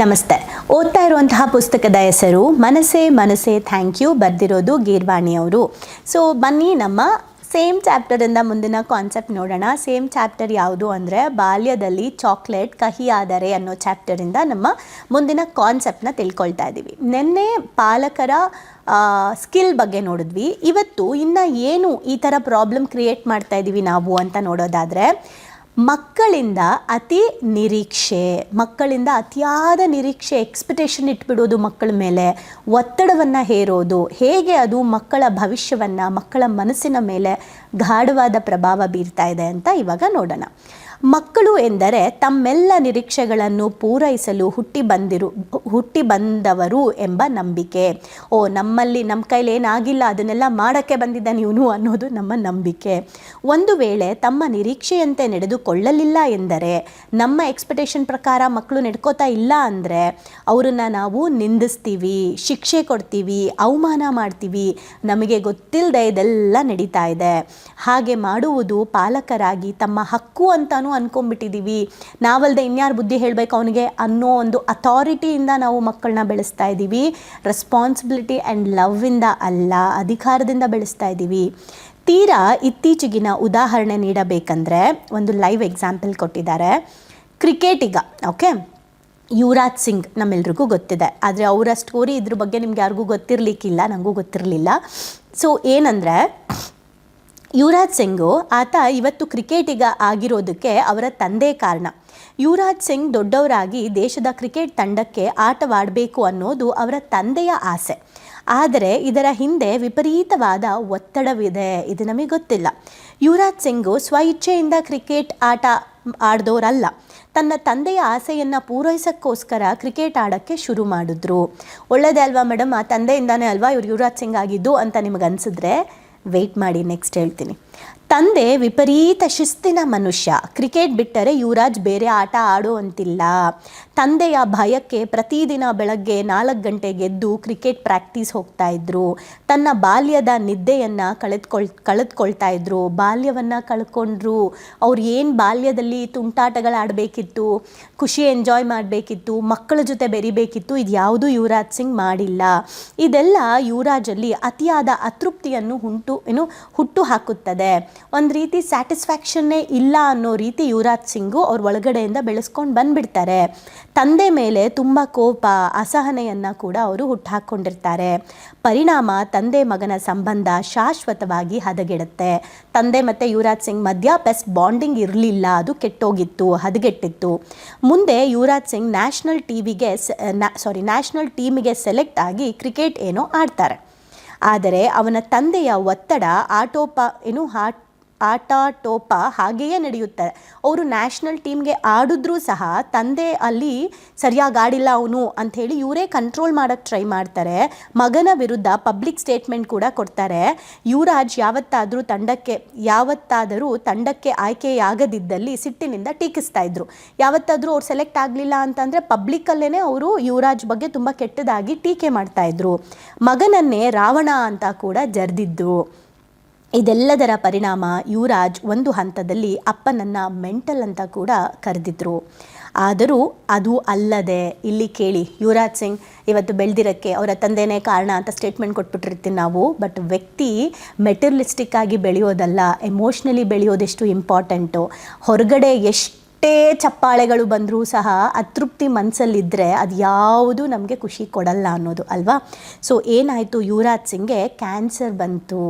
ನಮಸ್ತೆ. ಓದ್ತಾ ಇರುವಂತಹ ಪುಸ್ತಕದ ಹೆಸರು ಮನಸೆ ಮನಸ್ಸೇ ಥ್ಯಾಂಕ್ ಯು ಬರೆದಿರೋದು ಗೀರ್ವಾಣಿ ಅವರು. ಸೊ ಬನ್ನಿ ನಮ್ಮ ಸೇಮ್ ಚಾಪ್ಟರಿಂದ ಮುಂದಿನ ಕಾನ್ಸೆಪ್ಟ್ ನೋಡೋಣ. ಸೇಮ್ ಚಾಪ್ಟರ್ ಯಾವುದು ಅಂದರೆ ಬಾಲ್ಯದಲ್ಲಿ ಚಾಕ್ಲೇಟ್ ಕಹಿಯಾದರೆ ಅನ್ನೋ ಚಾಪ್ಟರಿಂದ ನಮ್ಮ ಮುಂದಿನ ಕಾನ್ಸೆಪ್ಟ್ನ ತಿಳ್ಕೊಳ್ತಾ ಇದ್ದೀವಿ ನಿನ್ನೆ ಪಾಲಕರ ಸ್ಕಿಲ್ ಬಗ್ಗೆ ನೋಡಿದ್ವಿ. ಇವತ್ತು ಇನ್ನು ಏನು ಈ ಥರ ಪ್ರಾಬ್ಲಮ್ ಕ್ರಿಯೇಟ್ ಮಾಡ್ತಾ ಇದ್ದೀವಿ ನಾವು ಅಂತ ನೋಡೋದಾದರೆ ಮಕ್ಕಳಿಂದ ಅತಿ ನಿರೀಕ್ಷೆ, ಮಕ್ಕಳಿಂದ ಅತಿಯಾದ ನಿರೀಕ್ಷೆ ಎಕ್ಸ್ಪೆಕ್ಟೇಷನ್ ಇಟ್ಬಿಡೋದು ಮಕ್ಕಳ ಮೇಲೆ, ಒತ್ತಡವನ್ನು ಹೇರೋದು, ಹೇಗೆ ಅದು ಮಕ್ಕಳ ಭವಿಷ್ಯವನ್ನು, ಮಕ್ಕಳ ಮನಸ್ಸಿನ ಮೇಲೆ ಗಾಢವಾದ ಪ್ರಭಾವ ಬೀರ್ತಾ ಇದೆ ಅಂತ ಇವಾಗ ನೋಡೋಣ. ಮಕ್ಕಳು ಎಂದರೆ ತಮ್ಮೆಲ್ಲ ನಿರೀಕ್ಷೆಗಳನ್ನು ಪೂರೈಸಲು ಹುಟ್ಟಿ ಬಂದಿರು, ಹುಟ್ಟಿ ಬಂದವರು ಎಂಬ ನಂಬಿಕೆ. ಓ, ನಮ್ಮಲ್ಲಿ ನಮ್ಮ ಕೈಲಿ ಏನಾಗಿಲ್ಲ, ಅದನ್ನೆಲ್ಲ ಮಾಡೋಕ್ಕೆ ಬಂದಿದ್ದ ಇವನು ಅನ್ನೋದು ನಮ್ಮ ನಂಬಿಕೆ. ಒಂದು ವೇಳೆ ತಮ್ಮ ನಿರೀಕ್ಷೆಯಂತೆ ನಡೆದುಕೊಳ್ಳಲಿಲ್ಲ ಎಂದರೆ, ನಮ್ಮ ಎಕ್ಸ್ಪೆಕ್ಟೇಷನ್ ಪ್ರಕಾರ ಮಕ್ಕಳು ನಡ್ಕೋತಾ ಇಲ್ಲ ಅಂದರೆ, ಅವರನ್ನು ನಾವು ನಿಂದಿಸ್ತೀವಿ, ಶಿಕ್ಷೆ ಕೊಡ್ತೀವಿ, ಅವಮಾನ ಮಾಡ್ತೀವಿ, ನಮಗೆ ಗೊತ್ತಿಲ್ಲದೆ ಇದೆಲ್ಲ ನಡೀತಾ ಇದೆ. ಹಾಗೆ ಮಾಡುವುದು ಪಾಲಕರಾಗಿ ತಮ್ಮ ಹಕ್ಕು ಅಂತಾನೂ ಅನ್ಕೊಂಡ್ಬಿಟ್ಟಿದ್ದೀವಿ ನಾವಲ್ದೆ ಇನ್ಯಾರು ಬುದ್ಧಿ ಹೇಳಬೇಕು ಅವನಿಗೆ ಅನ್ನೋ ಒಂದು ಅಥಾರಿಟಿಯಿಂದ ನಾವು ಮಕ್ಕಳನ್ನ ಬೆಳೆಸ್ತಾ ಇದ್ದೀವಿ ರೆಸ್ಪಾನ್ಸಿಬಿಲಿಟಿ ಆ್ಯಂಡ್ ಲವ್ವಿಂದ ಅಲ್ಲ, ಅಧಿಕಾರದಿಂದ ಬೆಳೆಸ್ತಾ ಇದ್ದೀವಿ ತೀರಾ ಇತ್ತೀಚೆಗಿನ ಉದಾಹರಣೆ ನೀಡಬೇಕಂದ್ರೆ ಒಂದು ಲೈವ್ ಎಕ್ಸಾಂಪಲ್ ಕೊಟ್ಟಿದ್ದಾರೆ. ಕ್ರಿಕೆಟಿಗ ಓಕೆ ಯುವರಾಜ್ ಸಿಂಗ್ ನಮ್ಮೆಲ್ರಿಗೂ ಗೊತ್ತಿದೆ. ಆದರೆ ಅವರ ಸ್ಟೋರಿ ಇದ್ರ ಬಗ್ಗೆ ನಿಮ್ಗೆ ಯಾರಿಗೂ ಗೊತ್ತಿರಲಿಕ್ಕಿಲ್ಲ ನನಗೂ ಗೊತ್ತಿರಲಿಲ್ಲ. ಸೊ ಏನಂದರೆ ಯುವರಾಜ್ ಸಿಂಗು ಆತ ಇವತ್ತು ಕ್ರಿಕೆಟಿಗ ಆಗಿರೋದಕ್ಕೆ ಅವರ ತಂದೆ ಕಾರಣ. ಯುವರಾಜ್ ಸಿಂಗ್ ದೊಡ್ಡವರಾಗಿ ದೇಶದ ಕ್ರಿಕೆಟ್ ತಂಡಕ್ಕೆ ಆಟವಾಡಬೇಕು ಅನ್ನೋದು ಅವರ ತಂದೆಯ ಆಸೆ. ಆದರೆ ಇದರ ಹಿಂದೆ ವಿಪರೀತವಾದ ಒತ್ತಡವಿದೆ, ಇದು ನಮಗೆ ಗೊತ್ತಿಲ್ಲ. ಯುವರಾಜ್ ಸಿಂಗು ಸ್ವಇಚ್ಛೆಯಿಂದ ಕ್ರಿಕೆಟ್ ಆಟ ಆಡ್ದೋರಲ್ಲ. ತನ್ನ ತಂದೆಯ ಆಸೆಯನ್ನು ಪೂರೈಸೋಕ್ಕೋಸ್ಕರ ಕ್ರಿಕೆಟ್ ಆಡೋಕ್ಕೆ ಶುರು ಮಾಡಿದ್ರು. ಒಳ್ಳೆಯದೇ ಅಲ್ವಾ ಮೇಡಮ್? ಆ ತಂದೆಯಿಂದಾನೇ ಅಲ್ವಾ ಇವರು ಯುವರಾಜ್ ಸಿಂಗ್ ಆಗಿದ್ದು ಅಂತ ನಿಮಗೆ ಅನಿಸಿದ್ರೆ ವೆಯ್ಟ್ ಮಾಡಿ ನೆಕ್ಸ್ಟ್ ಹೇಳ್ತೀನಿ. ತಂದೆ ವಿಪರೀತ ಶಿಸ್ತಿನ ಮನುಷ್ಯ. ಕ್ರಿಕೆಟ್ ಬಿಟ್ಟರೆ ಯುವರಾಜ್ ಬೇರೆ ಆಟ ಆಡುವಂತಿಲ್ಲ ತಂದೆಯ ಭಯಕ್ಕೆ ಪ್ರತಿದಿನ ಬೆಳಗ್ಗೆ ನಾಲ್ಕು ಗಂಟೆಗೆ ಎದ್ದು ಕ್ರಿಕೆಟ್ ಪ್ರಾಕ್ಟೀಸ್ ಹೋಗ್ತಾ ಇದ್ರು. ತನ್ನ ಬಾಲ್ಯದ ನಿದ್ದೆಯನ್ನು ಕಳೆದ್ಕೊಳ್, ಕಳೆದುಕೊಳ್ತಾ ಇದ್ರು. ಬಾಲ್ಯವನ್ನು ಕಳ್ಕೊಂಡ್ರು. ಅವ್ರು ಏನು ಬಾಲ್ಯದಲ್ಲಿ ತುಂಟಾಟಗಳು ಆಡಬೇಕಿತ್ತು, ಖುಷಿ ಎಂಜಾಯ್ ಮಾಡಬೇಕಿತ್ತು, ಮಕ್ಕಳ ಜೊತೆ ಬೆರಿಬೇಕಿತ್ತು, ಇದು ಯಾವುದೂ ಯುವರಾಜ್ ಸಿಂಗ್ ಮಾಡಿಲ್ಲ. ಇದೆಲ್ಲ ಯುವರಾಜಲ್ಲಿ ಅತಿಯಾದ ಅತೃಪ್ತಿಯನ್ನು ಹುಂಟು ಏನು ಹುಟ್ಟು ಹಾಕುತ್ತದೆ. ಒಂದು ರೀತಿ ಸ್ಯಾಟಿಸ್ಫ್ಯಾಕ್ಷನ್ನೇ ಇಲ್ಲ ಅನ್ನೋ ರೀತಿ ಯುವರಾಜ್ ಸಿಂಗು ಅವ್ರ ಒಳಗಡೆಯಿಂದ ಬೆಳೆಸ್ಕೊಂಡು ಬಂದ್ಬಿಡ್ತಾರೆ. ತಂದೆ ಮೇಲೆ ತುಂಬ ಕೋಪ, ಅಸಹನೆಯನ್ನು ಕೂಡ ಅವರು ಹುಟ್ಟಾಕ್ಕೊಂಡಿರ್ತಾರೆ ಪರಿಣಾಮ ತಂದೆ ಮಗನ ಸಂಬಂಧ ಶಾಶ್ವತವಾಗಿ ಹದಗೆಡುತ್ತೆ. ತಂದೆ ಮತ್ತು ಯುವರಾಜ್ ಸಿಂಗ್ ಮಧ್ಯ ಬೆಸ್ಟ್ ಬಾಂಡಿಂಗ್ ಇರಲಿಲ್ಲ, ಅದು ಕೆಟ್ಟೋಗಿತ್ತು, ಹದಗೆಟ್ಟಿತ್ತು. ಮುಂದೆ ಯುವರಾಜ್ ಸಿಂಗ್ ನ್ಯಾಷನಲ್ ಟಿವಿಗೆ ಸಾರಿ ನ್ಯಾಷನಲ್ ಟೀಮಿಗೆ ಸೆಲೆಕ್ಟ್ ಆಗಿ ಕ್ರಿಕೆಟ್ ಏನೋ ಆಡ್ತಾರೆ. ಆದರೆ ಅವನ ತಂದೆಯ ಒತ್ತಡ, ಆಟೋಪ, ಏನು ಹಾಟ್ ಆಟಾಟೋಪ ಹಾಗೆಯೇ ನಡೆಯುತ್ತೆ. ಅವರು ನ್ಯಾಷನಲ್ ಟೀಮ್ಗೆ ಆಡಿದ್ರೂ ಸಹ ತಂದೆ ಅಲ್ಲಿ ಸರಿಯಾಗಿ ಆಡಿಲ್ಲ ಅವನು ಅಂಥೇಳಿ ಇವರೇ ಕಂಟ್ರೋಲ್ ಮಾಡೋಕ್ಕೆ ಟ್ರೈ ಮಾಡ್ತಾರೆ. ಮಗನ ವಿರುದ್ಧ ಪಬ್ಲಿಕ್ ಸ್ಟೇಟ್ಮೆಂಟ್ ಕೂಡ ಕೊಡ್ತಾರೆ. ಯುವರಾಜ್ ಯಾವತ್ತಾದರೂ ತಂಡಕ್ಕೆ ಯಾವತ್ತಾದರೂ ತಂಡಕ್ಕೆ ಆಯ್ಕೆಯಾಗದಿದ್ದಲ್ಲಿ ಸಿಟ್ಟಿನಿಂದ ಟೀಕಿಸ್ತಾ ಇದ್ರು. ಯಾವತ್ತಾದರೂ ಅವ್ರು ಸೆಲೆಕ್ಟ್ ಆಗಲಿಲ್ಲ ಅಂತಂದರೆ ಪಬ್ಲಿಕ್ಕಲ್ಲೇ ಅವರು ಯುವರಾಜ್ ಬಗ್ಗೆ ತುಂಬ ಕೆಟ್ಟದಾಗಿ ಟೀಕೆ ಮಾಡ್ತಾ ಇದ್ರು. ಮಗನನ್ನೇ ರಾವಣ ಅಂತ ಕೂಡ ಜರ್ದಿದ್ರು ಇದೆಲ್ಲದರ ಪರಿಣಾಮ ಯುವರಾಜ್ ಒಂದು ಹಂತದಲ್ಲಿ ಅಪ್ಪನನ್ನ ಮೆಂಟಲ್ ಅಂತ ಕೂಡ ಕರೆದಿದ್ರು. ಆದರೂ ಅದು ಅಲ್ಲದೆ, ಇಲ್ಲಿ ಕೇಳಿ, ಯುವರಾಜ್ ಸಿಂಗ್, ಇವತ್ತು ಬೆಳೆದಿರೋಕ್ಕೆ ಅವರ ತಂದೆನೇ ಕಾರಣ ಅಂತ ಸ್ಟೇಟ್ಮೆಂಟ್ ಕೊಟ್ಬಿಟ್ಟಿರ್ತೀವಿ ನಾವು ಬಟ್ ವ್ಯಕ್ತಿ ಮೆಟೀರಿಯಲಿಸ್ಟಿಕ್ ಆಗಿ ಬೆಳೆಯೋದಲ್ಲ ಎಮೋಷ್ನಲಿ ಬೆಳೆಯೋದೆಷ್ಟು ಇಂಪಾರ್ಟೆಂಟು ಹೊರಗಡೆ ಎಷ್ಟು ಎಷ್ಟೇ ಚಪ್ಪಾಳೆಗಳು ಬಂದರೂ ಸಹ ಅತೃಪ್ತಿ ಮನಸ್ಸಲ್ಲಿದ್ದರೆ ಅದು ಯಾವುದು ನಮಗೆ ಖುಷಿ ಕೊಡಲ್ಲ ಅನ್ನೋದು, ಅಲ್ವಾ? ಸೊ ಏನಾಯಿತು, ಯುವರಾಜ್ ಸಿಂಗ್ಗೆ ಕ್ಯಾನ್ಸರ್ ಬಂತು.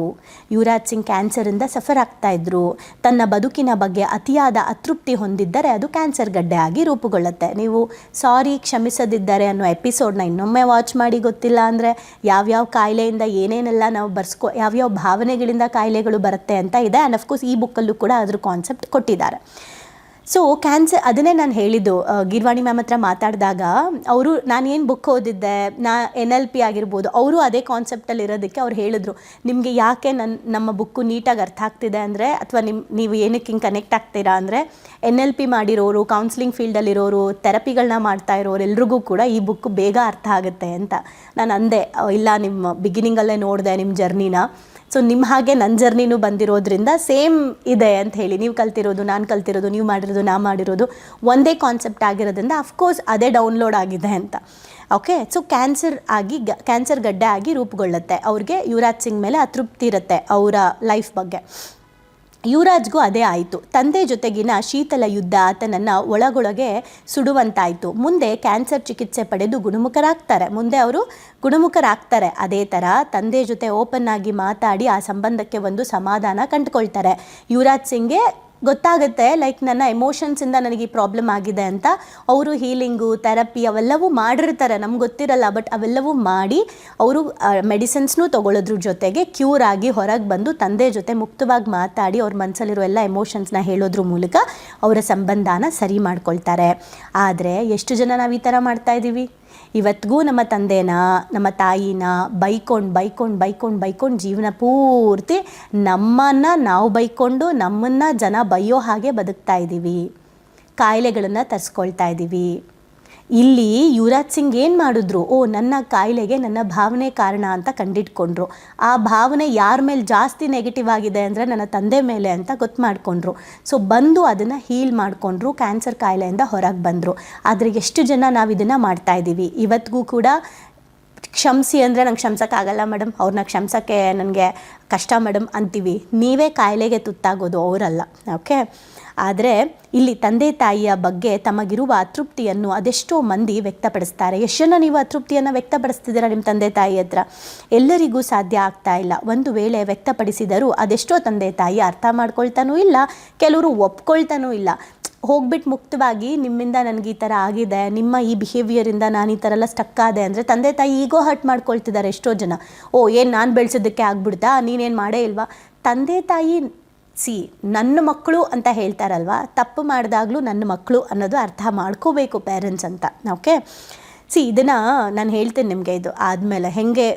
ಯುವರಾಜ್ ಸಿಂಗ್ ಕ್ಯಾನ್ಸರಿಂದ ಸಫರ್ ಆಗ್ತಾಯಿದ್ರು ತನ್ನ ಬದುಕಿನ ಬಗ್ಗೆ ಅತಿಯಾದ ಅತೃಪ್ತಿ ಹೊಂದಿದ್ದರೆ ಅದು ಕ್ಯಾನ್ಸರ್ ಗಡ್ಡೆ ಆಗಿ ರೂಪುಗೊಳ್ಳುತ್ತೆ. ನೀವು ಸಾರಿ ಕ್ಷಮಿಸದಿದ್ದಾರೆ ಅನ್ನೋ ಎಪಿಸೋಡ್ನ ಇನ್ನೊಮ್ಮೆ ವಾಚ್ ಮಾಡಿ ಗೊತ್ತಿಲ್ಲ ಅಂದರೆ ಯಾವ್ಯಾವ ಕಾಯಿಲೆಯಿಂದ ಏನೇನೆಲ್ಲ ನಾವು ಬರ್ಸ್ಕೊ ಯಾವ್ಯಾವ ಭಾವನೆಗಳಿಂದ ಕಾಯಿಲೆಗಳು ಬರುತ್ತೆ ಅಂತ ಇದೆ. ಆ್ಯಂಡ್ ಅಫ್ಕೋರ್ಸ್ ಈ ಬುಕ್ಕಲ್ಲೂ ಕೂಡ ಅದ್ರ ಕಾನ್ಸೆಪ್ಟ್ ಕೊಟ್ಟಿದ್ದಾರೆ. ಸೊ ಕ್ಯಾನ್ಸರ್ ಅದನ್ನೇ ನಾನು ಹೇಳಿದ್ದು ಗಿರ್ವಾಣಿ ಮ್ಯಾಮ್ ಹತ್ರ ಮಾತಾಡಿದಾಗ, ಅವರು, ನಾನು ಏನು ಬುಕ್ ಓದಿದ್ದೆ, ನಾ ಎನ್ ಎಲ್ ಪಿ ಆಗಿರ್ಬೋದು, ಅವರು ಅದೇ ಕಾನ್ಸೆಪ್ಟಲ್ಲಿ ಇರೋದಕ್ಕೆ ಅವ್ರು ಹೇಳಿದ್ರು, ನಿಮಗೆ ಯಾಕೆ ನನ್ನ ನಮ್ಮ ಬುಕ್ಕು ನೀಟಾಗಿ ಅರ್ಥ ಆಗ್ತಿದೆ ಅಂದರೆ, ಅಥವಾ ನಿಮ್ಮ ನೀವು ಏನಕ್ಕೆ ಹಿಂಗೆ ಕನೆಕ್ಟ್ ಆಗ್ತೀರಾ ಅಂದರೆ ಎನ್ ಎಲ್ ಪಿ ಮಾಡಿರೋರು ಕೌನ್ಸಿಲಿಂಗ್ ಫೀಲ್ಡಲ್ಲಿರೋರು ಥೆರಪಿಗಳನ್ನ ಮಾಡ್ತಾ ಇರೋರು, ಎಲ್ರಿಗೂ ಕೂಡ ಈ ಬುಕ್ ಬೇಗ ಅರ್ಥ ಆಗುತ್ತೆ ಅಂತ ನಾನು ಅಂದೆ. ಇಲ್ಲ ನಿಮ್ಮ ಬಿಗಿನಿಂಗಲ್ಲೇ ನೋಡಿದೆ ನಿಮ್ಮ ಜರ್ನಿನ ಸೊ ನಿಮ್ಮ ಹಾಗೆ ನನ್ನ ಜರ್ನಿನೂ ಬಂದಿರೋದ್ರಿಂದ ಸೇಮ್ ಇದೆ ಅಂತ ಹೇಳಿ. ನೀವು ಕಲ್ತಿರೋದು, ನಾನು ಕಲ್ತಿರೋದು, ನೀವು ಮಾಡಿರೋದು, ನಾ ಮಾಡಿರೋದು ಒಂದೇ ಕಾನ್ಸೆಪ್ಟ್ ಆಗಿರೋದ್ರಿಂದ ಅಫ್ಕೋರ್ಸ್ ಅದೇ ಡೌನ್ಲೋಡ್ ಆಗಿದೆ ಅಂತ. ಓಕೆ ಸೊ ಕ್ಯಾನ್ಸರ್ ಆಗಿ ಕ್ಯಾನ್ಸರ್ ಗಡ್ಡೆ ಆಗಿ ರೂಪುಗೊಳ್ಳುತ್ತೆ. ಅವ್ರಿಗೆ ಯುವರಾಜ್ ಸಿಂಗ್ ಮೇಲೆ ಅತೃಪ್ತಿ ಇರುತ್ತೆ ಅವರ ಲೈಫ್ ಬಗ್ಗೆ. ಯುವರಾಜ್ಗೂ ಅದೇ ಆಯಿತು. ತಂದೆ ಜೊತೆಗಿನ ಶೀತಲ ಯುದ್ಧ ಆತನನ್ನು ಒಳಗೊಳಗೆ ಸುಡುವಂತಾಯಿತು. ಮುಂದೆ ಕ್ಯಾನ್ಸರ್ ಚಿಕಿತ್ಸೆ ಪಡೆದು ಗುಣಮುಖರಾಗ್ತಾರೆ. ಮುಂದೆ ಅವರು ಗುಣಮುಖರಾಗ್ತಾರೆ. ಅದೇ ಥರ ತಂದೆ ಜೊತೆ ಓಪನ್ ಆಗಿ ಮಾತಾಡಿ ಆ ಸಂಬಂಧಕ್ಕೆ ಒಂದು ಸಮಾಧಾನ ಕಂಡುಕೊಳ್ತಾರೆ. ಯುವರಾಜ್ ಸಿಂಗ್ಗೆ ಗೊತ್ತಾಗುತ್ತೆ ಲೈಕ್ ನನ್ನ ಎಮೋಷನ್ಸಿಂದ ನನಗೆ ಈ ಪ್ರಾಬ್ಲಮ್ ಆಗಿದೆ ಅಂತ. ಅವರು ಹೀಲಿಂಗು ಥೆರಪಿ ಅವೆಲ್ಲವೂ ಮಾಡಿರ್ತಾರೆ, ನಮ್ಗೆ ಗೊತ್ತಿರಲ್ಲ ಬಟ್ ಅವೆಲ್ಲವೂ ಮಾಡಿ ಅವರು ಮೆಡಿಸಿನ್ಸ್ನೂ ತೊಗೊಳೋದ್ರ ಜೊತೆಗೆ ಕ್ಯೂರ್ ಆಗಿ ಹೊರಗೆ ಬಂದು ತಂದೆ ಜೊತೆ ಮುಕ್ತವಾಗಿ ಮಾತಾಡಿ ಅವ್ರ ಮನಸ್ಸಲ್ಲಿರೋ ಎಲ್ಲ ಎಮೋಷನ್ಸ್ನ ಹೇಳೋದ್ರ ಮೂಲಕ ಅವರ ಸಂಬಂಧನ ಸರಿ ಮಾಡ್ಕೊಳ್ತಾರೆ. ಆದರೆ, ಎಷ್ಟು ಜನ ನಾವು ಈ ಥರ ಮಾಡ್ತಾ ಇದ್ದೀವಿ ಇವತ್ತಿಗೂ ನಮ್ಮ ತಂದೆನ, ನಮ್ಮ ತಾಯಿನ ಬೈಕೊಂಡು ಬೈಕೊಂಡು ಬೈಕೊಂಡು ಬೈಕೊಂಡು ಜೀವನ ಪೂರ್ತಿ ನಮ್ಮನ್ನು ನಾವು ಬೈಕೊಂಡು ನಮ್ಮನ್ನು ಜನ ಬೈಯೋ ಹಾಗೆ ಬದುಕ್ತಾ ಇದ್ದೀವಿ ಕಾಯಿಲೆಗಳನ್ನು ತರಿಸ್ಕೊಳ್ತಾ ಇದ್ದೀವಿ ಇಲ್ಲಿ ಯುವರಾಜ್ ಸಿಂಗ್ ಏನು ಮಾಡಿದ್ರು? ಓ, ನನ್ನ ಕಾಯಿಲೆಗೆ ನನ್ನ ಭಾವನೆ ಕಾರಣ ಅಂತ ಕಂಡಿಟ್ಕೊಂಡ್ರು. ಆ ಭಾವನೆ ಯಾರ ಮೇಲೆ ಜಾಸ್ತಿ ನೆಗೆಟಿವ್ ಆಗಿದೆ ಅಂದರೆ ನನ್ನ ತಂದೆ ಮೇಲೆ ಅಂತ ಗೊತ್ತು ಮಾಡಿಕೊಂಡ್ರು. ಸೊ ಬಂದು ಅದನ್ನು ಹೀಲ್ ಮಾಡಿಕೊಂಡ್ರು ಕ್ಯಾನ್ಸರ್ ಕಾಯಿಲೆಯಿಂದ ಹೊರಗೆ ಬಂದರು. ಆದರೆ ಎಷ್ಟು ಜನ ನಾವು ಇದನ್ನು ಮಾಡ್ತಾ ಇದ್ದೀವಿ ಇವತ್ತಿಗೂ ಕೂಡ ಕ್ಷಮಿಸಿ ಅಂದರೆ ನಂಗೆ ಕ್ಷಮಿಸೋಕ್ಕಾಗಲ್ಲ ಮೇಡಮ್ ಅವ್ರನ್ನ ಕ್ಷಮಿಸೋಕ್ಕೆ ನನಗೆ ಕಷ್ಟ ಮೇಡಮ್ ಅಂತೀವಿ. ನೀವೇ ಕಾಯಿಲೆಗೆ ತುತ್ತಾಗೋದು ಅವರಲ್ಲ ಓಕೆ ಆದರೆ ಇಲ್ಲಿ ತಂದೆ ತಾಯಿಯ ಬಗ್ಗೆ ತಮಗಿರುವ ಅತೃಪ್ತಿಯನ್ನು ಅದೆಷ್ಟೋ ಮಂದಿ ವ್ಯಕ್ತಪಡಿಸ್ತಾರೆ. ಎಷ್ಟು ನೀವು ಅತೃಪ್ತಿಯನ್ನು ವ್ಯಕ್ತಪಡಿಸ್ತಿದ್ದೀರಾ ನಿಮ್ಮ ತಂದೆ ತಾಯಿ ಹತ್ರ? ಎಲ್ಲರಿಗೂ ಸಾಧ್ಯ ಆಗ್ತಾ ಇಲ್ಲ. ಒಂದು ವೇಳೆ ವ್ಯಕ್ತಪಡಿಸಿದರೂ ಅದೆಷ್ಟೋ ತಂದೆ ತಾಯಿ ಅರ್ಥ ಮಾಡ್ಕೊಳ್ತಾನೂ ಇಲ್ಲ, ಕೆಲವರು ಒಪ್ಕೊಳ್ತಾನೂ ಇಲ್ಲ. ಹೋಗ್ಬಿಟ್ಟು ಮುಕ್ತವಾಗಿ ನಿಮ್ಮಿಂದ ನನಗೆ ಈ ಥರ ಆಗಿದೆ, ನಿಮ್ಮ ಈ ಬಿಹೇವಿಯರಿಂದ ನಾನು ಈ ಥರ ಎಲ್ಲ ಸ್ಟಕ್ ಆದೆ ಅಂದರೆ ತಂದೆ ತಾಯಿ ಈಗೋ ಹರ್ಟ್ ಮಾಡ್ಕೊಳ್ತಿದ್ದಾರೆ ಎಷ್ಟೋ ಜನ. ಓ, ಏನು ನಾನು ಬೆಳೆಸೋದಕ್ಕೆ ಆಗ್ಬಿಡ್ತಾ? ನೀನೇನು ಮಾಡೇ ಇಲ್ವಾ? ತಂದೆ ತಾಯಿ ಸಿ, ನನ್ನ ಮಕ್ಕಳು ಅಂತ ಹೇಳ್ತಾರಲ್ವ? ತಪ್ಪು ಮಾಡಿದಾಗಲೂ ನನ್ನ ಮಕ್ಕಳು ಅನ್ನೋದು ಅರ್ಥ ಮಾಡ್ಕೋಬೇಕು ಪೇರೆಂಟ್ಸ್ ಅಂತ. ಓಕೆ ಸಿ, ಇದನ್ನು ನಾನು ಹೇಳ್ತೇನೆ ನಿಮಗೆ ಇದು ಆದಮೇಲೆ. ಹೇಗೆ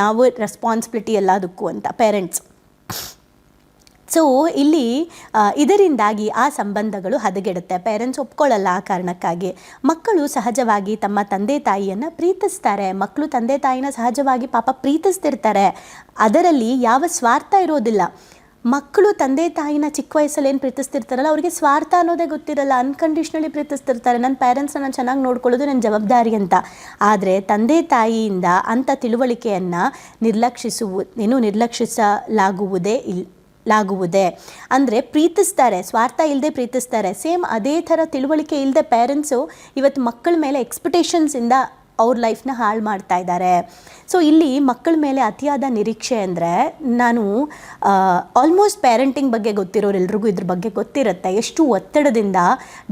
ನಾವು ರೆಸ್ಪಾನ್ಸಿಬಿಲಿಟಿ ಎಲ್ಲದಕ್ಕೂ ಅಂತ ಪೇರೆಂಟ್ಸ್ ಸೊ ಇಲ್ಲಿ ಇದರಿಂದಾಗಿ ಆ ಸಂಬಂಧಗಳು ಹದಗೆಡುತ್ತೆ. ಪೇರೆಂಟ್ಸ್ ಒಪ್ಕೊಳ್ಳಲ್ಲ ಆ ಕಾರಣಕ್ಕಾಗಿ. ಮಕ್ಕಳು ಸಹಜವಾಗಿ ತಮ್ಮ ತಂದೆ ತಾಯಿಯನ್ನು ಪ್ರೀತಿಸ್ತಾರೆ. ಮಕ್ಕಳು ತಂದೆ ತಾಯಿನ ಸಹಜವಾಗಿ ಪಾಪ ಪ್ರೀತಿಸ್ತಿರ್ತಾರೆ. ಅದರಲ್ಲಿ ಯಾವ ಸ್ವಾರ್ಥ ಇರೋದಿಲ್ಲ. ಮಕ್ಕಳು ತಂದೆ ತಾಯಿನ ಚಿಕ್ಕ ವಯಸ್ಸಲ್ಲಿ ಏನು ಪ್ರೀತಿಸ್ತಿರ್ತಾರಲ್ಲ, ಅವರಿಗೆ ಸ್ವಾರ್ಥ ಅನ್ನೋದೇ ಗೊತ್ತಿರಲ್ಲ ಅನ್ಕಂಡೀಷ್ನಲಿ ಪ್ರೀತಿಸ್ತಿರ್ತಾರೆ. ನನ್ನ ಪೇರೆಂಟ್ಸ್ನ ನಾನು ಚೆನ್ನಾಗಿ ನೋಡ್ಕೊಳ್ಳೋದು ನನ್ನ ಜವಾಬ್ದಾರಿ ಅಂತ. ಆದರೆ ತಂದೆ ತಾಯಿಯಿಂದ ಅಂಥ ತಿಳುವಳಿಕೆಯನ್ನು ನಿರ್ಲಕ್ಷಿಸುವು ಏನು ನಿರ್ಲಕ್ಷಿಸಲಾಗುವುದೇ ಇಲ್ಲ ಲಾಗುವುದೇ? ಅಂದರೆ ಪ್ರೀತಿಸ್ತಾರೆ, ಸ್ವಾರ್ಥ ಇಲ್ಲದೆ ಪ್ರೀತಿಸ್ತಾರೆ. ಸೇಮ್ ಅದೇ ಥರ ತಿಳುವಳಿಕೆ ಇಲ್ಲದೆ ಪೇರೆಂಟ್ಸು ಇವತ್ತು ಮಕ್ಕಳ ಮೇಲೆ ಎಕ್ಸ್ಪೆಕ್ಟೇಷನ್ಸಿಂದ ಅವ್ರ ಲೈಫ್ನ ಹಾಳು ಮಾಡ್ತಾ ಇದ್ದಾರೆ. ಸೊ ಇಲ್ಲಿ ಮಕ್ಕಳ ಮೇಲೆ ಅತಿಯಾದ ನಿರೀಕ್ಷೆ ಅಂದರೆ ನಾನು ಆಲ್ಮೋಸ್ಟ್ ಪೇರೆಂಟಿಂಗ್ ಬಗ್ಗೆ ಗೊತ್ತಿರೋರೆಲ್ರಿಗೂ ಇದ್ರ ಬಗ್ಗೆ ಗೊತ್ತಿರುತ್ತೆ. ಎಷ್ಟು ಒತ್ತಡದಿಂದ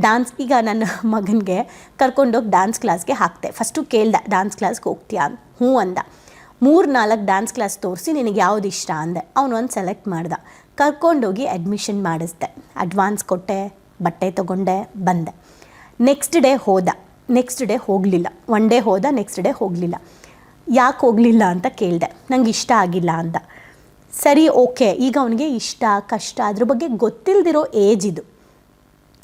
ಡ್ಯಾನ್ಸ್ ಈಗ ನನ್ನ ಮಗನಿಗೆ ಕರ್ಕೊಂಡೋಗಿ ಡ್ಯಾನ್ಸ್ ಕ್ಲಾಸ್ಗೆ ಹಾಕ್ತೆ. ಫಸ್ಟು ಕೇಳ್ದೆ ಡ್ಯಾನ್ಸ್ ಕ್ಲಾಸ್ಗೆ ಹೋಗ್ತೀಯಾ? ಹ್ಞೂ ಅಂದ. ಮೂರು ನಾಲ್ಕು ಡ್ಯಾನ್ಸ್ ಕ್ಲಾಸ್ ತೋರಿಸಿ ನಿನಗೆ ಯಾವ್ದು ಇಷ್ಟ ಅಂದೆ. ಅವನು ಒಂದು ಸೆಲೆಕ್ಟ್ ಮಾಡ್ದೆ. ಕರ್ಕೊಂಡೋಗಿ ಅಡ್ಮಿಷನ್ ಮಾಡಿಸ್ದೆ. ಅಡ್ವಾನ್ಸ್ ಕೊಟ್ಟೆ, ಬಟ್ಟೆ ತೊಗೊಂಡೆ, ಬಂದೆ. ನೆಕ್ಸ್ಟ್ ಡೇ ಹೋದ. ನೆಕ್ಸ್ಟ್ ಡೇ ಹೋಗಲಿಲ್ಲ. ಒನ್ ಡೇ ಹೋದ ನೆಕ್ಸ್ಟ್ ಡೇ ಹೋಗಲಿಲ್ಲ. ಯಾಕೆ ಹೋಗಲಿಲ್ಲ ಅಂತ ಕೇಳಿದೆ. ನಂಗೆ ಇಷ್ಟ ಆಗಿಲ್ಲ ಅಂತ. ಸರಿ ಓಕೆ ಈಗ ಅವನಿಗೆ ಇಷ್ಟ, ಕಷ್ಟ, ಅದ್ರ ಬಗ್ಗೆ ಗೊತ್ತಿಲ್ಲದಿರೋ ಏಜ್ ಇದು.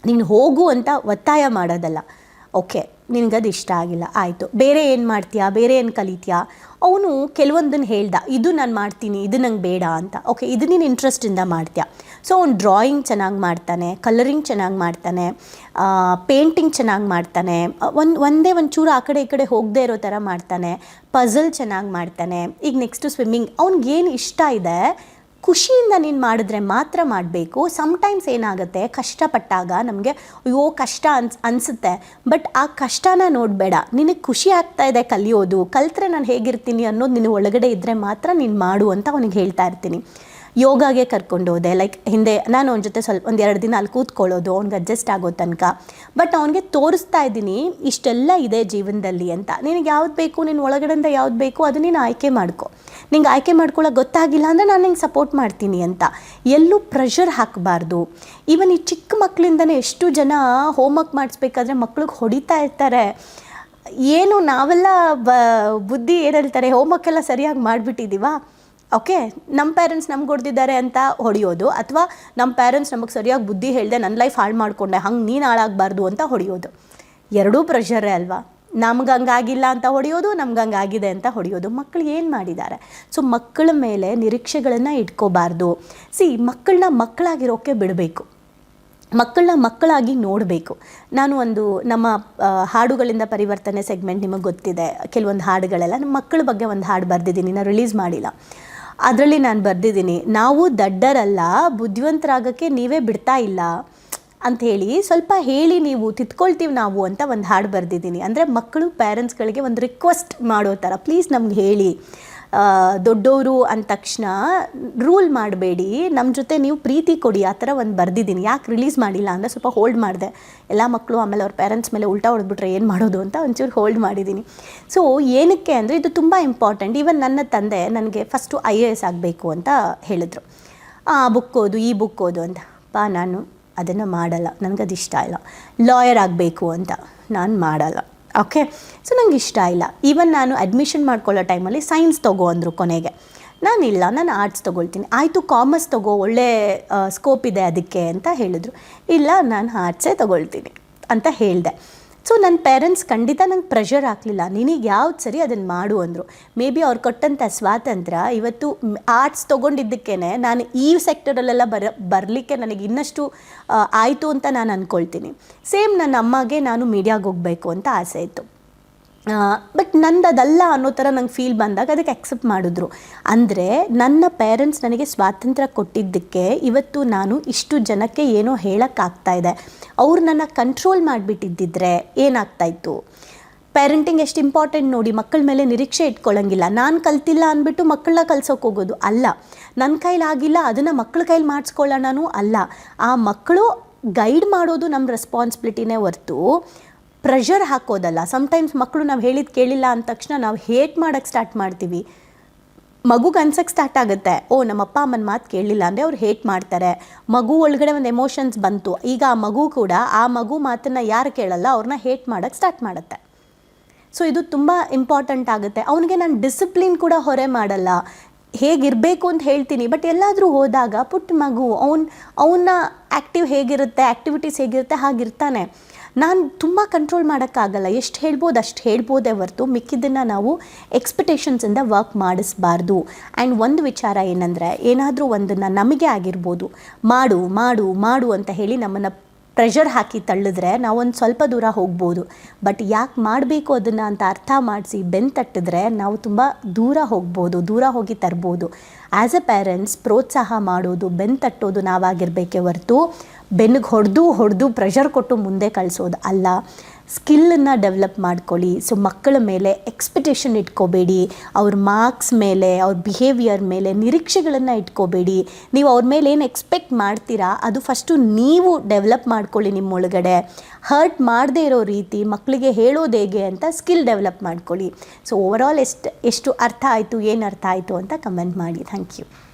ನೀನು ಹೋಗು ಅಂತ ಒತ್ತಾಯ ಮಾಡೋದಲ್ಲ. ಓಕೆ ನಿನಗದು ಇಷ್ಟ ಆಗಿಲ್ಲ, ಆಯಿತು. ಬೇರೆ ಏನು ಮಾಡ್ತೀಯಾ? ಬೇರೆ ಏನು ಕಲಿತೀಯಾ? ಅವನು ಕೆಲವೊಂದನ್ನು ಹೇಳ್ದ, ಇದು ನಾನು ಮಾಡ್ತೀನಿ, ಇದು ನಂಗೆ ಬೇಡ ಅಂತ. ಓಕೆ, ಇದು ನೀನು ಇಂಟ್ರೆಸ್ಟಿಂದ ಮಾಡ್ತೀಯ? ಸೊ ಅವ್ನು ಡ್ರಾಯಿಂಗ್ ಚೆನ್ನಾಗಿ ಮಾಡ್ತಾನೆ ಕಲರಿಂಗ್ ಚೆನ್ನಾಗಿ ಮಾಡ್ತಾನೆ ಪೇಂಟಿಂಗ್ ಚೆನ್ನಾಗಿ ಮಾಡ್ತಾನೆ, ಒಂದು, ಒಂದೇ ಒಂದು ಚೂರು ಆ ಕಡೆ ಈ ಕಡೆ ಹೋಗದೇ ಇರೋ ಥರ ಮಾಡ್ತಾನೆ ಪಝಲ್ ಚೆನ್ನಾಗಿ ಮಾಡ್ತಾನೆ. ಈಗ ನೆಕ್ಸ್ಟು ಸ್ವಿಮ್ಮಿಂಗ್ ಅವ್ನಿಗೇನು ಇಷ್ಟ ಇದೆ ಖುಷಿಯಿಂದ ನೀನು ಮಾಡಿದ್ರೆ ಮಾತ್ರ ಮಾಡಬೇಕು. ಸಮ್ಟೈಮ್ಸ್ ಏನಾಗುತ್ತೆ, ಕಷ್ಟಪಟ್ಟಾಗ ನಮಗೆ ಅಯ್ಯೋ ಕಷ್ಟ ಅನ್ಸ್, ಅನಿಸುತ್ತೆ. ಬಟ್ ಆ ಕಷ್ಟನ ನೋಡಬೇಡ. ನಿನಗೆ ಖುಷಿ ಆಗ್ತಾ ಇದೆ ಕಲಿಯೋದು, ಕಲಿತ್ರೆ ನಾನು ಹೇಗಿರ್ತೀನಿ ಅನ್ನೋದು ನಿನ್ನ ಒಳಗಡೆ ಇದ್ದರೆ ಮಾತ್ರ ನೀನು ಮಾಡು ಅಂತ ಅವನಿಗೆ ಹೇಳ್ತಾ ಇರ್ತೀನಿ. ಯೋಗಾಗೆ ಕರ್ಕೊಂಡು ಹೋದೆ. ಲೈಕ್ ಹಿಂದೆ ನಾನು ಅವನ ಜೊತೆ ಸ್ವಲ್ಪ ಒಂದು ಎರಡು ದಿನ ಅಲ್ಲಿ ಕೂತ್ಕೊಳ್ಳೋದು, ಅವ್ನಿಗೆ ಅಡ್ಜಸ್ಟ್ ಆಗೋ ತನಕ. ಬಟ್ ಅವನಿಗೆ ತೋರಿಸ್ತಾ ಇದ್ದೀನಿ, ಇಷ್ಟೆಲ್ಲ ಇದೆ ಜೀವನದಲ್ಲಿ ಅಂತ. ನಿನಗೆ ಯಾವ್ದು ಬೇಕು ನಿನ್ನ ಒಳಗಡೆಯಿಂದ ಯಾವ್ದು ಬೇಕು, ಅದು ನೀನು ಆಯ್ಕೆ ಮಾಡ್ಕೊ. ನಿಂಗೆ ಆಯ್ಕೆ ಮಾಡ್ಕೊಳ್ಳೋಕೆ ಗೊತ್ತಾಗಿಲ್ಲ ಅಂದರೆ ನಾನು ನಿಂಗೆ ಸಪೋರ್ಟ್ ಮಾಡ್ತೀನಿ ಅಂತ. ಎಲ್ಲೂ ಪ್ರೆಷರ್ ಹಾಕಬಾರ್ದು. ಈವನ್ ಈ ಚಿಕ್ಕ ಮಕ್ಕಳಿಂದನೇ ಎಷ್ಟು ಜನ ಹೋಮ್ವರ್ಕ್ ಮಾಡಿಸ್ಬೇಕಾದ್ರೆ ಮಕ್ಳಿಗೆ ಹೊಡಿತಾ ಇರ್ತಾರೆ. ಏನು ನಾವೆಲ್ಲ ಬ, ಬುದ್ಧಿ ಏನು ಹೇಳ್ತಾರೆ ಹೋಮ್ವರ್ಕ್ ಎಲ್ಲ ಸರಿಯಾಗಿ ಮಾಡಿಬಿಟ್ಟಿದ್ದೀವಾ ಓಕೆ ನಮ್ಮ ಪೇರೆಂಟ್ಸ್ ನಮ್ಗೆ ಹೊಡೆದಿದ್ದಾರೆ ಅಂತ ಹೊಡೆಯೋದು ಅಥವಾ ನಮ್ಮ ಪೇರೆಂಟ್ಸ್ ನಮಗೆ ಸರಿಯಾಗಿ ಬುದ್ಧಿ ಹೇಳಿದೆ ನನ್ನ ಲೈಫ್ ಹಾಳು ಮಾಡಿಕೊಂಡೆ, ಹಂಗೆ ನೀನು ಹಾಳಾಗಬಾರ್ದು ಅಂತ ಹೊಡೆಯೋದು. ಎರಡೂ ಪ್ರೆಷರೇ ಅಲ್ವಾ? ನಮ್ಗೆ ಹಂಗಾಗಿಲ್ಲ ಅಂತ ಹೊಡೆಯೋದು, ನಮ್ಗೆ ಹಂಗಾಗಿದೆ ಅಂತ ಹೊಡೆಯೋದು. ಮಕ್ಕಳು ಏನು ಮಾಡಿದ್ದಾರೆ ಸೊ ಮಕ್ಕಳ ಮೇಲೆ ನಿರೀಕ್ಷೆಗಳನ್ನು ಇಟ್ಕೋಬಾರ್ದು. ಸಿ ಮಕ್ಕಳನ್ನ ಮಕ್ಕಳಾಗಿರೋಕ್ಕೆ ಬಿಡಬೇಕು. ಮಕ್ಕಳನ್ನ ಮಕ್ಕಳಾಗಿ ನೋಡಬೇಕು. ನಾನು ಒಂದು ನಮ್ಮ ಹಾಡುಗಳಿಂದ ಪರಿವರ್ತನೆ ಸೆಗ್ಮೆಂಟ್ ನಿಮಗೆ ಗೊತ್ತಿದೆ. ಕೆಲವೊಂದು ಹಾಡುಗಳೆಲ್ಲ ನಮ್ಮ ಮಕ್ಕಳ ಬಗ್ಗೆ ಒಂದು ಹಾಡು ಬರೆದಿದ್ದೀನಿ ನಾನು ರಿಲೀಸ್ ಮಾಡಿಲ್ಲ. ಅದರಲ್ಲಿ ನಾನು ಬರೆದಿದ್ದೀನಿ. ನಾವು ದಡ್ಡರಲ್ಲ, ಬುದ್ಧಿವಂತರಾಗಕ್ಕೆ ನೀವೇ ಬಿಡ್ತಾ ಇಲ್ಲ ಅಂತ ಹೇಳಿ ಸ್ವಲ್ಪ ಹೇಳಿ ನೀವು ತಿತ್ಕೊಳ್ತೀವಿ ನಾವು ಅಂತ ಒಂದು ಹಾಡು ಬರೆದಿದ್ದೀನಿ. ಅಂದರೆ ಮಕ್ಕಳು ಪೇರೆಂಟ್ಸ್ಗಳಿಗೆ ಒಂದು ರಿಕ್ವೆಸ್ಟ್ ಮಾಡೋ ಥರ. ಪ್ಲೀಸ್ ನಮ್ಗೆ ಹೇಳಿ. ದೊಡ್ಡವರು ಅಂದ ತಕ್ಷಣ ರೂಲ್ ಮಾಡಬೇಡಿ ನಮ್ಮ ಜೊತೆ ನೀವು ಪ್ರೀತಿ ಕೊಡಿ, ಆ ಥರ ಒಂದು ಬರೆದಿದ್ದೀನಿ. ಯಾಕೆ ರಿಲೀಸ್ ಮಾಡಿಲ್ಲ ಅಂದರೆ ಸ್ವಲ್ಪ ಹೋಲ್ಡ್ ಮಾಡಿದೆ. ಎಲ್ಲ ಮಕ್ಕಳು ಆಮೇಲೆ ಅವ್ರ ಪೇರೆಂಟ್ಸ್ ಮೇಲೆ ಉಲ್ಟಾ ಹೊಡೆದ್ಬಿಟ್ರೆ ಏನು ಮಾಡೋದು ಅಂತ ಒಂಚೂರು ಹೋಲ್ಡ್ ಮಾಡಿದ್ದೀನಿ ಸೊ ಏನಕ್ಕೆ ಅಂದರೆ ಇದು ತುಂಬ ಇಂಪಾರ್ಟೆಂಟ್ ಈವನ್ ನನ್ನ ತಂದೆ ನನಗೆ ಫಸ್ಟು ಐ ಎ ಎಸ್ ಆಗಬೇಕು ಅಂತ ಹೇಳಿದ್ರು. ಆ ಬುಕ್ ಓದು, ಈ ಬುಕ್ ಓದು ಅಂತ. ಪಾ ನಾನು ಅದನ್ನು ಮಾಡಲ್ಲ. ನನಗದು ಇಷ್ಟ ಇಲ್ಲ. ಲಾಯರ್ ಆಗಬೇಕು ಅಂತ. ನಾನು ಮಾಡಲ್ಲ. ಓಕೆ ಸೊ ನಂಗೆ ಇಷ್ಟ ಇಲ್ಲ. ಈವನ್ ನಾನು ಅಡ್ಮಿಷನ್ ಮಾಡ್ಕೊಳ್ಳೋ ಟೈಮಲ್ಲಿ ಸೈನ್ಸ್ ತಗೋ ಅಂದರು ಕೊನೆಗೆ. ನಾನಿಲ್ಲ ನಾನು ಆರ್ಟ್ಸ್ ತೊಗೊಳ್ತೀನಿ. ಆಯಿತು ಕಾಮರ್ಸ್ ತಗೋ, ಒಳ್ಳೆ ಸ್ಕೋಪ್ ಇದೆ ಅದಕ್ಕೆ ಅಂತ ಹೇಳಿದ್ರು. ಇಲ್ಲ, ನಾನು ಆರ್ಟ್ಸೇ ತೊಗೊಳ್ತೀನಿ ಅಂತ ಹೇಳಿದೆ. ಸೊ ನನ್ನ ಪೇರೆಂಟ್ಸ್ ಖಂಡಿತ ನಂಗೆ ಪ್ರೆಷರ್ ಹಾಕಲಿಲ್ಲ. ನಿನಗೆ ಯಾವ್ದು ಸರಿ ಅದನ್ನು ಮಾಡು ಅಂದರು. ಮೇ ಬಿ ಅವ್ರು ಕೊಟ್ಟಂಥ ಸ್ವಾತಂತ್ರ್ಯ ಇವತ್ತು ಆರ್ಟ್ಸ್ ತೊಗೊಂಡಿದ್ದಕ್ಕೇ ನಾನು ಈ ಸೆಕ್ಟರಲ್ಲೆಲ್ಲ ಬರ, ಬರಲಿಕ್ಕೆ ನನಗೆ ಇನ್ನಷ್ಟು ಆಯಿತು ಅಂತ ನಾನು ಅಂದ್ಕೊಳ್ತೀನಿ ಸೇಮ್ ನನ್ನ ಅಮ್ಮಗೆ ನಾನು ಮೀಡಿಯಾಗೆ ಹೋಗಬೇಕು ಅಂತ ಆಸೆ ಇತ್ತು. ಬಟ್ ನಂದು ಅದಲ್ಲ ಅನ್ನೋ ಥರ ನಂಗೆ ಫೀಲ್ ಬಂದಾಗ ಅದಕ್ಕೆ ಅಕ್ಸೆಪ್ಟ್ ಮಾಡಿದ್ರು. ಅಂದರೆ ನನ್ನ ಪೇರೆಂಟ್ಸ್ ನನಗೆ ಸ್ವಾತಂತ್ರ್ಯ ಕೊಟ್ಟಿದ್ದಕ್ಕೆ ಇವತ್ತು ನಾನು ಇಷ್ಟು ಜನಕ್ಕೆ ಏನೋ ಹೇಳೋಕ್ಕಾಗ್ತಾ ಇದೆ. ಅವ್ರು ನನ್ನ ಕಂಟ್ರೋಲ್ ಮಾಡಿಬಿಟ್ಟಿದ್ದಿದ್ರೆ ಏನಾಗ್ತಾಯಿತ್ತು ಪೇರೆಂಟಿಂಗ್ ಎಷ್ಟು ಇಂಪಾರ್ಟೆಂಟ್ ನೋಡಿ, ಮಕ್ಕಳ ಮೇಲೆ ನಿರೀಕ್ಷೆ ಇಟ್ಕೊಳ್ಳೋಂಗಿಲ್ಲ ನಾನು ಕಲ್ತಿಲ್ಲ ಅಂದ್ಬಿಟ್ಟು ಮಕ್ಕಳನ್ನ ಕಲ್ಸೋಕೆ ಹೋಗೋದು ಅಲ್ಲ. ನನ್ನ ಕೈಲಾಗಿಲ್ಲ ಅದನ್ನು ಮಕ್ಕಳ ಕೈಲಿ ಮಾಡಿಸ್ಕೊಳ್ಳೋಣನೂ ಅಲ್ಲ. ಆ ಮಕ್ಕಳು ಗೈಡ್ ಮಾಡೋದು ನಮ್ಮ ರೆಸ್ಪಾನ್ಸಿಬಿಲಿಟಿನೇ ಹೊರ್ತು ಪ್ರೆಷರ್ ಹಾಕೋದಲ್ಲ. ಸಮ್ಟೈಮ್ಸ್ ಮಕ್ಕಳು ನಾವು ಹೇಳಿದ್ದು ಕೇಳಿಲ್ಲ ಅಂದ ತಕ್ಷಣ ನಾವು ಹೇಟ್ ಮಾಡೋಕ್ಕೆ ಸ್ಟಾರ್ಟ್ ಮಾಡ್ತೀವಿ. ಮಗುಗೆ ಅನ್ಸಕ್ಕೆ ಸ್ಟಾರ್ಟ್ ಆಗುತ್ತೆ. ಓ, ನಮ್ಮ ಅಪ್ಪ ಅಮ್ಮನ ಮಾತು ಕೇಳಲಿಲ್ಲ ಅಂದರೆ ಅವ್ರು ಹೇಟ್ ಮಾಡ್ತಾರೆ. ಮಗು ಒಳಗಡೆ ಒಂದು ಎಮೋಷನ್ಸ್ ಬಂತು. ಈಗ ಆ ಮಗು ಕೂಡ ಆ ಮಗು ಮಾತನ್ನು ಯಾರು ಕೇಳಲ್ಲ ಅವ್ರನ್ನ ಹೇಟ್ ಮಾಡೋಕ್ಕೆ ಸ್ಟಾರ್ಟ್ ಮಾಡುತ್ತೆ. ಸೊ ಇದು ತುಂಬ ಇಂಪಾರ್ಟೆಂಟ್ ಆಗುತ್ತೆ. ಅವನಿಗೆ ನಾನು ಡಿಸಿಪ್ಲಿನ್ ಕೂಡ ಹೊರೆ ಮಾಡಲ್ಲ. ಹೇಗಿರಬೇಕು ಅಂತ ಹೇಳ್ತೀನಿ. ಬಟ್ ಎಲ್ಲಾದರೂ ಹೋದಾಗ ಪುಟ್ಟ ಮಗು, ಅವನ್, ಅವನ ಆ್ಯಕ್ಟಿವ್ ಹೇಗಿರುತ್ತೆ ಆ್ಯಕ್ಟಿವಿಟೀಸ್ ಹೇಗಿರುತ್ತೆ, ಹಾಗಿರ್ತಾನೆ. ನಾನು ತುಂಬ ಕಂಟ್ರೋಲ್ ಮಾಡೋಕ್ಕಾಗಲ್ಲ. ಎಷ್ಟು ಹೇಳ್ಬೋದು, ಅಷ್ಟು ಹೇಳ್ಬೋದೇ ಹೊರತು ಮಿಕ್ಕಿದ್ದನ್ನು ನಾವು ಎಕ್ಸ್ಪೆಕ್ಟೇಷನ್ಸಿಂದ ವರ್ಕ್ ಮಾಡಿಸ್ಬಾರ್ದು. ಆ್ಯಂಡ್ ಒಂದು ವಿಚಾರ ಏನಂದರೆ, ಏನಾದರೂ ಒಂದನ್ನು ನಮಗೆ ಆಗಿರ್ಬೋದು, ಮಾಡು ಮಾಡು ಮಾಡು ಅಂತ ಹೇಳಿ ನಮ್ಮನ್ನು ಪ್ರೆಷರ್ ಹಾಕಿ ತಳ್ಳಿದ್ರೆ ನಾವೊಂದು ಸ್ವಲ್ಪ ದೂರ ಹೋಗ್ಬೋದು. ಬಟ್ ಯಾಕೆ ಮಾಡಬೇಕು ಅದನ್ನು ಅಂತ ಅರ್ಥ ಮಾಡಿಸಿ ಬೆನ್ ತಟ್ಟಿದ್ರೆ ನಾವು ತುಂಬ ದೂರ ಹೋಗ್ಬೋದು, ದೂರ ಹೋಗಿ ತರ್ಬೋದು. ಆ್ಯಸ್ ಎ ಪೇರೆಂಟ್ಸ್ ಪ್ರೋತ್ಸಾಹ ಮಾಡೋದು ಬೆನ್ ತಟ್ಟೋದು ನಾವಾಗಿರಬೇಕೇ ಹೊರತು ಬೆನ್ನಿಗೆ ಹೊಡೆದು ಹೊಡೆದು ಪ್ರೆಷರ್ ಕೊಟ್ಟು ಮುಂದೆ ಕಳಿಸೋದು ಅಲ್ಲ. ಸ್ಕಿಲ್ಲನ್ನು ಡೆವಲಪ್ ಮಾಡ್ಕೊಳ್ಳಿ. ಸೊ, ಮಕ್ಕಳ ಮೇಲೆ ಎಕ್ಸ್ಪೆಕ್ಟೇಷನ್ ಇಟ್ಕೋಬೇಡಿ. ಅವ್ರ ಮಾರ್ಕ್ಸ್ ಮೇಲೆ, ಅವ್ರ ಬಿಹೇವಿಯರ್ ಮೇಲೆ ನಿರೀಕ್ಷೆಗಳನ್ನು ಇಟ್ಕೋಬೇಡಿ. ನೀವು ಅವ್ರ ಮೇಲೆ ಏನು ಎಕ್ಸ್ಪೆಕ್ಟ್ ಮಾಡ್ತೀರಾ, ಅದು ಫಸ್ಟು ನೀವು ಡೆವಲಪ್ ಮಾಡ್ಕೊಳ್ಳಿ ನಿಮ್ಮ ಒಳಗಡೆ. ಹರ್ಟ್ ಮಾಡದೇ ಇರೋ ರೀತಿ ಮಕ್ಕಳಿಗೆ ಹೇಳೋದು ಹೇಗೆ ಅಂತ ಸ್ಕಿಲ್ ಡೆವಲಪ್ ಮಾಡ್ಕೊಳ್ಳಿ. ಸೊ ಓವರಾಲ್ ಎಷ್ಟು ಎಷ್ಟು ಅರ್ಥ ಆಯಿತು, ಏನು ಅರ್ಥ ಆಯಿತು ಅಂತ ಕಮೆಂಟ್ ಮಾಡಿ. Thank you